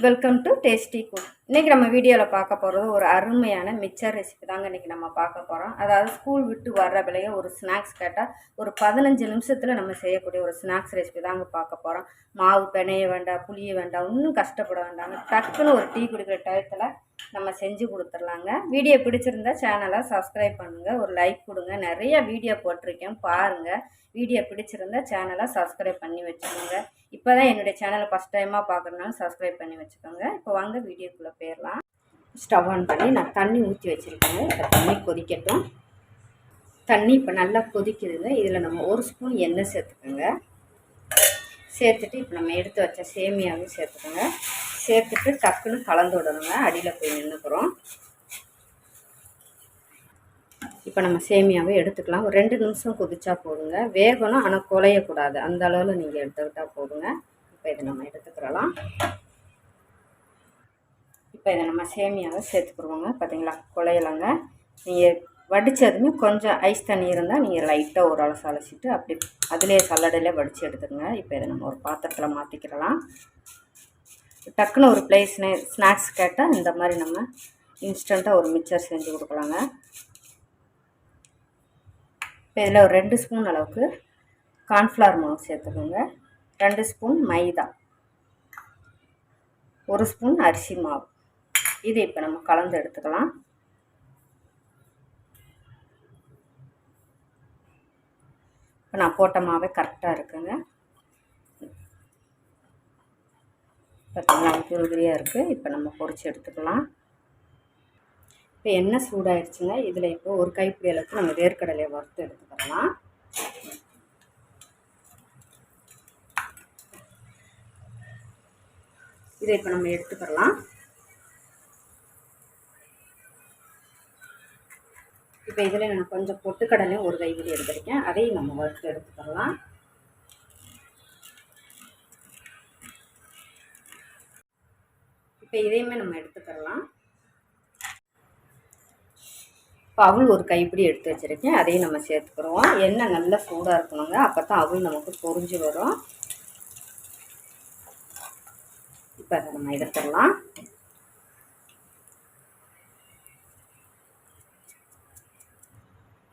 Welcome to tasty cook இன்றைக்கி நம்ம வீடியோவில் பார்க்க போகிறது ஒரு அருமையான மிச்சர் ரெசிபி தாங்க இன்றைக்கி நம்ம பார்க்க போகிறோம் அதாவது ஸ்கூல் விட்டு வர்ற பிள்ளைய ஒரு ஸ்நாக்ஸ் கேட்டால் ஒரு பதினஞ்சு நிமிஷத்தில் நம்ம செய்யக்கூடிய ஒரு ஸ்நாக்ஸ் ரெசிபி தாங்க பார்க்க போகிறோம் மாவு பிணைய வேண்டாம் புளிய வேண்டாம் இன்னும் கஷ்டப்பட வேண்டாம். டக்குன்னு ஒரு டீ குடிக்கிற டயத்தில் நம்ம செஞ்சு கொடுத்துர்லாங்க வீடியோ பிடிச்சிருந்தா சேனலை சப்ஸ்கிரைப் பண்ணுங்கள் ஒரு லைக் கொடுங்க. நிறைய வீடியோ போட்டிருக்கேன் பாருங்கள் வீடியோ பிடிச்சிருந்தா சேனலை சப்ஸ்கிரைப் பண்ணி வச்சுக்கோங்க. இப்போ தான் என்னுடைய சேனலை ஃபஸ்ட் டைமாக பார்க்குறதுனால சப்ஸ்கிரைப் பண்ணி வச்சுக்கோங்க. இப்போ வாங்க வீடியோக்குள்ளே போயிடலாம் ஸ்டவ் ஆன் பண்ணி நான் தண்ணி ஊற்றி வச்சுருக்கேங்க இப்போ தண்ணி கொதிக்கட்டும். தண்ணி இப்போ நல்லா கொதிக்குதுங்க. இதில் நம்ம ஒரு ஸ்பூன் எண்ணெய் சேர்த்துக்கோங்க. சேர்த்துட்டு இப்போ நம்ம எடுத்து வச்ச சேமியாவும் சேர்த்துக்கோங்க. சேர்த்துட்டு டக்குன்னு கலந்து விடணுங்க. அடியில் போய் நின்றுக்கிறோம் இப்போ நம்ம சேமியாவை எடுத்துக்கலாம். ஒரு ரெண்டு நிமிஷம் கொதிச்சா போதுங்க. வேகணும் ஆனால் குலையக்கூடாது. அந்த அளவில் நீங்கள் எடுத்துக்கிட்டால் போதுங்க. இப்போ இதை நம்ம எடுத்துக்கிறலாம். இப்போ இதை நம்ம சேமியாவை சேர்த்துக்குருவோங்க பார்த்தீங்களா? குழையலங்க நீங்கள் வடித்ததுமே கொஞ்சம் ஐஸ் தண்ணி இருந்தால் நீங்கள் லைட்டாக ஒரு அளவு அலசிட்டு அப்படி அதிலே சல்லடையிலே வடித்து எடுத்துக்கோங்க இப்போ இதை நம்ம ஒரு பாத்திரத்தில் மாற்றிக்கிறலாம் டக்குன்னு ஒரு பிளேஸ் ஸ்நாக்ஸ் கேட்டால் இந்த மாதிரி நம்ம இன்ஸ்டண்ட்டாக ஒரு மிக்சர் செஞ்சு கொடுக்கலாங்க. இப்போ இதில் ஒரு ரெண்டு ஸ்பூன் அளவுக்கு கார்ன்ஃப்ளவர் மாவு சேர்த்துக்கோங்க. ரெண்டு ஸ்பூன் மைதா. ஒரு ஸ்பூன் அரிசி மாவு. இதை இப்போ நம்ம கலந்து எடுத்துக்கலாம். இப்போ நான் போட்ட மாவே கரெக்டாக இருக்குங்க. பார்த்தீங்களா உதிரியாக இருக்குது இப்போ நம்ம பொறிச்சு எடுத்துக்கலாம். இப்போ எண்ணெய் சூடாயிடுச்சுங்க இதில் இப்போ ஒரு கைப்பிடி அளவுக்கு நம்ம வேர்க்கடலையை வறுத்து எடுத்துக்கலாம். இதை இப்போ நம்ம எடுத்துக்கலாம். இப்போ இதில் நான் கொஞ்சம் பொட்டுக்கடலையும் ஒரு கைப்பிடி எடுத்துருக்கேன். அதையும் நம்ம வறுத்து எடுத்துக்கலாம். இப்போ இதையுமே நம்ம எடுத்துக்கலாம். இப்போ அவள் ஒரு கைப்பிடி எடுத்து வச்சுருக்கேன். அதையும் நம்ம சேர்த்துக்கிறோம். எண்ணெய் நல்லா சூடாக இருக்கணுங்க. அப்போ தான் அவள் நமக்கு பொறிஞ்சு வரும். இப்போ அதை நம்ம எடுத்துடலாம்.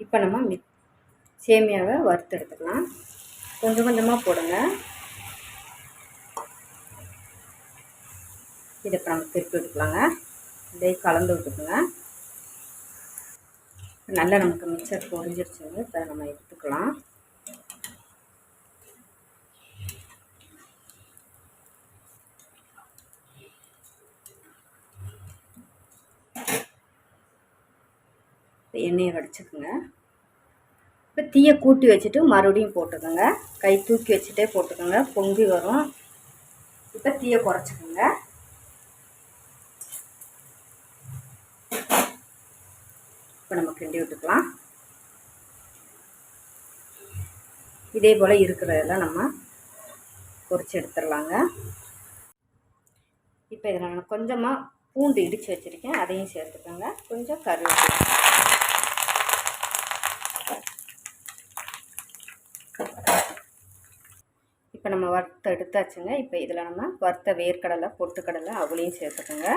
இப்போ நம்ம மி சேமியாவை வறுத்து எடுத்துக்கலாம் கொஞ்சம் கொஞ்சமாக போடுங்க. இதை இப்போ நம்ம திருப்பி விட்டுக்கலாங்க. இதே கலந்து விட்டுக்குங்க. நல்லா நமக்கு மிக்சர் பொரிஞ்சிருச்சுங்க. இப்போ நம்ம எடுத்துக்கலாம். எண்ணெயை வடிச்சுக்குங்க. இப்போ தீயை கூட்டி வச்சுட்டு மறுபடியும் போட்டுக்கோங்க. கை தூக்கி வச்சுட்டே போட்டுக்கோங்க. பொங்கி வரும். இப்போ தீயை குறைச்சிக்கோங்க. இப்போ நம்ம கிண்டி விட்டுக்கலாம். இதே போல் இருக்கிறதெல்லாம் நம்ம பொறிச்சு எடுத்துடலாங்க. இப்போ இதில் நான் கொஞ்சமாக பூண்டு இடித்து வச்சுருக்கேன். அதையும் சேர்த்துக்கோங்க. கொஞ்சம் கருவேப்பிலை. இப்போ நம்ம வறுத்த எடுத்தாச்சுங்க. இப்போ இதில் நம்ம வறுத்த வேர்க்கடலை பொட்டுக்கடலை அவளையும் சேர்த்துக்கோங்க.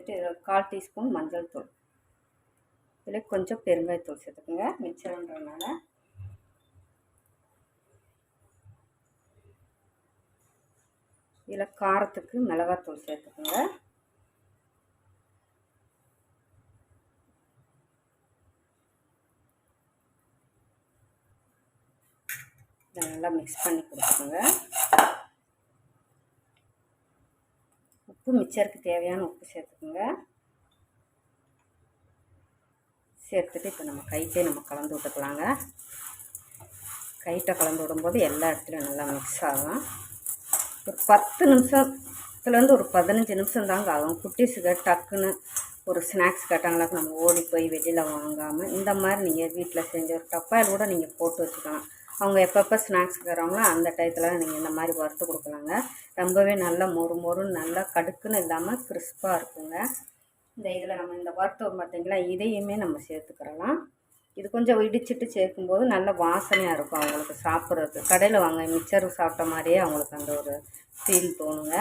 இதில் கால் டீஸ்பூன் மஞ்சள் தூள். இதில் கொஞ்சம் பெருங்காயத்தூள் சேர்த்துக்கோங்க. மிச்சம்ன்றதுனால இதில் காரத்துக்கு மிளகாத்தூள் சேர்த்துக்கோங்க. இதை நல்லா மிக்ஸ் பண்ணி கொடுத்துக்கோங்க. உப்பு மிச்சருக்கு தேவையான உப்பு சேர்த்துக்கோங்க. சேர்த்துட்டு இப்போ நம்ம கைட்டே நம்ம கலந்து விட்டுக்கலாங்க. கைட்டை கலந்து விடும்போது எல்லா இடத்துலையும் நல்லா மிக்ஸ் ஆகும். ஒரு பத்து நிமிஷத்துலேருந்து ஒரு பதினஞ்சு நிமிஷம் தாங்க ஆகும். குட்டீஸுக்கு டக்குன்னு ஒரு ஸ்நாக்ஸ் கேட்டாங்களாக்கு நம்ம ஓடி போய் வெளியில் வாங்காமல் இந்த மாதிரி நீங்கள் வீட்டில் செஞ்ச ஒரு டப்பாயில் கூட நீங்கள் போட்டு வச்சுக்கலாம். அவங்க எப்பப்போ ஸ்நாக்ஸ் தராங்களோ அந்த டயத்தில் நீங்கள் இந்த மாதிரி வறுத்து கொடுக்கலாங்க. ரொம்பவே நல்லா மொறு மொறுன்னு நல்லா கடுக்குன்னு இல்லாமல் கிறிஸ்பாக இருக்குங்க. இந்த இதில் நம்ம இந்த வறுத்தோம் பார்த்தீங்களா இதையுமே நம்ம சேர்த்துக்கிறலாம். இது கொஞ்சம் இடிச்சிட்டு சேர்க்கும்போது நல்ல வாசனையாக இருக்கும் அவங்களுக்கு சாப்பிட்றதுக்கு. கடையில் வாங்க மிச்சர் சாப்பிட்ட மாதிரியே அவங்களுக்கு அந்த ஒரு ஃபீல் தோணுங்க.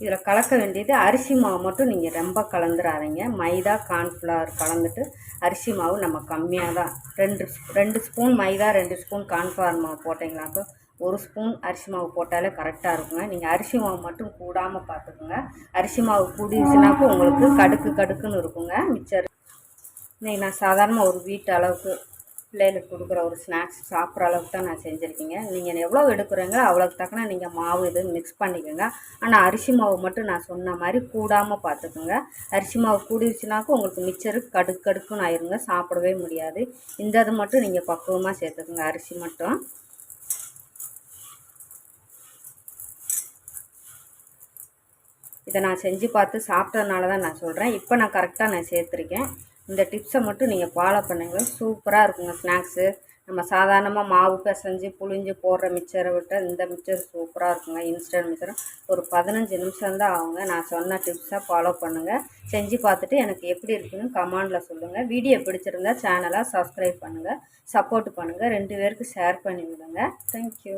இதில் கலக்க வேண்டியது அரிசி மாவு மட்டும் நீங்கள் ரொம்ப கலந்துடாதீங்க மைதா கார்ன்ஃப்ளவர் கலந்துட்டு அரிசி மாவு நம்ம கம்மியாக தான் ரெண்டு ரெண்டு ஸ்பூன் மைதா ரெண்டு ஸ்பூன் கார்ன்ஃப்ளவர் மாவு போட்டிங்கனாக்கா ஒரு ஸ்பூன் அரிசி மாவு போட்டாலே கரெக்டாக இருக்குங்க. நீங்கள் அரிசி மாவு மட்டும் கூடாமல் பார்த்துக்குங்க. அரிசி மாவு கூடிச்சுனாக்கா உங்களுக்கு கடுக்கு கடுக்குன்னு இருக்குங்க. மிச்சர் இன்றைக்கி நான் சாதாரணமாக ஒரு வீட்டு அளவுக்கு பிள்ளைகளுக்கு கொடுக்குற ஒரு ஸ்நாக்ஸ் சாப்பிட்ற அளவுக்கு தான் நான் செஞ்சுருக்கீங்க. நீங்கள் எவ்வளோ எடுக்கிறீங்களோ அவ்வளோக்கு தக்கன நீங்கள் மாவு இது மிக்ஸ் பண்ணிக்கோங்க. ஆனால் அரிசி மாவு மட்டும் நான் சொன்ன மாதிரி கூடாமல் பார்த்துக்குங்க. அரிசி மாவு கூடிடுச்சுனாக்கா உங்களுக்கு மிச்சரு கடுக்கு கடுக்குன்னு ஆயிருங்க சாப்பிடவே முடியாது. இந்த இது மட்டும் நீங்கள் பக்குவமாக சேர்த்துக்குங்க அரிசி மட்டும். இதை நான் செஞ்சு பார்த்து சாப்பிட்டதுனால தான் நான் சொல்கிறேன் இப்போ நான் கரெக்டாக நான் சேர்த்துருக்கேன். இந்த டிப்ஸை மட்டும் நீங்கள் ஃபாலோ பண்ணுங்கள் சூப்பராக இருக்குங்க ஸ்நாக்ஸு நம்ம சாதாரணமாக மாவு பிசைஞ்சு புளிஞ்சு போடுற மிச்சரை விட்டு இந்த மிச்சர் சூப்பராக இருக்குங்க. இன்ஸ்டன்ட் மிச்சர் ஒரு பதினஞ்சு நிமிஷம் தான் ஆகுங்க. நான் சொன்ன டிப்ஸை ஃபாலோ பண்ணுங்கள் செஞ்சு பார்த்துட்டு எனக்கு எப்படி இருக்குன்னு கமெண்டில் சொல்லுங்கள் வீடியோ பிடிச்சிருந்தா சேனலாக சப்ஸ்கிரைப் பண்ணுங்கள் சப்போர்ட் பண்ணுங்கள் ரெண்டு பேருக்கு ஷேர் பண்ணி விடுங்க. தேங்க்யூ